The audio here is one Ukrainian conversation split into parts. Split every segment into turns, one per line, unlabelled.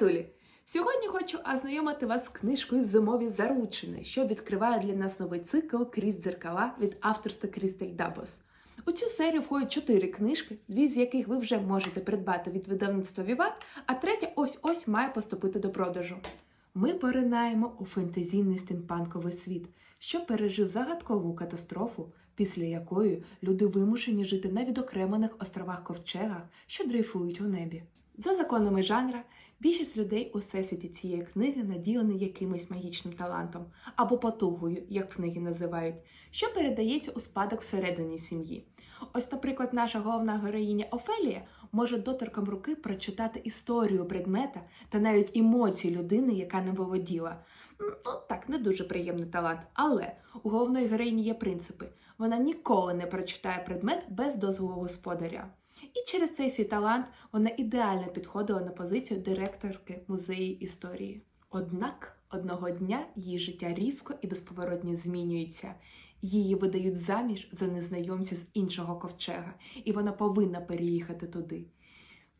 Привітулі! Сьогодні хочу ознайомити вас з книжкою Зимові заручини, що відкриває для нас новий цикл крізь дзеркала від авторства Крістель Дабос. У цю серію входять чотири книжки, дві з яких ви вже можете придбати від видавництва Віват, а третя ось-ось має поступити до продажу. Ми поринаємо у фентезійний стимпанковий світ, що пережив загадкову катастрофу, після якої люди вимушені жити на відокремлених островах ковчегах, що дрейфують у небі. За законами жанра, більшість людей у всесвіті цієї книги наділені якимось магічним талантом або потугою, як книги називають, що передається у спадок всередині сім'ї. Ось, наприклад, наша головна героїня Офелія може доторком руки прочитати історію предмета та навіть емоції людини, яка не володіла. Ну так, не дуже приємний талант. Але у головної героїні є принципи. Вона ніколи не прочитає предмет без дозволу господаря. І через цей свій талант вона ідеально підходила на позицію директорки музею історії. Однак одного дня її життя різко і безповоротно змінюється. Її видають заміж за незнайомця з іншого ковчега, і вона повинна переїхати туди.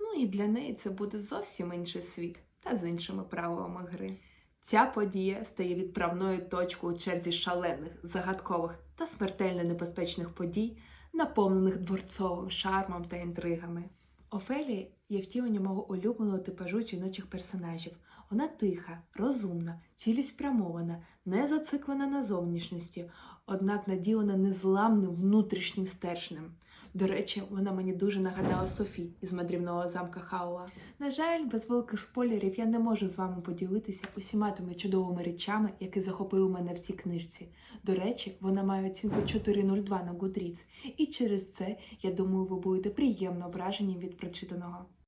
Ну і для неї це буде зовсім інший світ та з іншими правилами гри. Ця подія стає відправною точкою у черзі шалених, загадкових та смертельно небезпечних подій, наповнених дворцовим шармом та інтригами. Офелія є втіленням мого улюбленого типажу жіночих персонажів. Вона тиха, розумна, цілеспрямована, не зациклена на зовнішності, однак наділена незламним внутрішнім стержнем. До речі, вона мені дуже нагадала Софі із мандрівного замка Хауа. На жаль, без великих спойлерів я не можу з вами поділитися усіма тими чудовими речами, які захопили мене в цій книжці. До речі, вона має оцінку 4.02 на Goodreads, і через це, я думаю, ви будете приємно вражені від прочитаного.